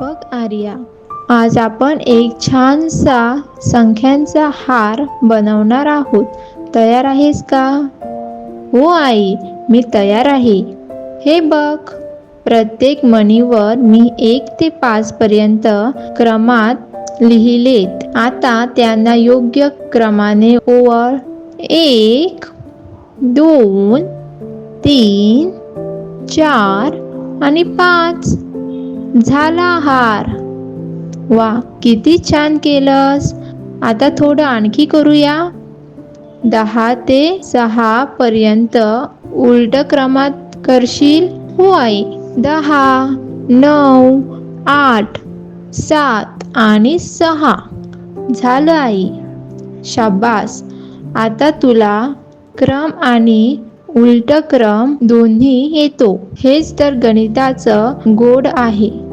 बघ आर्या. आज आपण एक छानसा संख्यांचा हार बनवणार आहोत. तयार आहेस का? हो आई मी तयार आहे. हे बघ प्रत्येक मणीवर मी एक ते पाच पर्यंत क्रमात लिहिलेत. आता त्यांना योग्य क्रमाने ओवर एक दोन तीन चार आणि पाच. झाला हार. वा किती छान केलंस. आता थोडं आणखी करूया. दहा ते सहा पर्यंत उलट क्रमात करशील? हो आई. दहा नऊ आठ सात आणि सहा. झालं आई. शाबास. आता तुला क्रम आणि उलट क्रम दोन्ही येतो. हेच तर गणिताचं गोड आहे.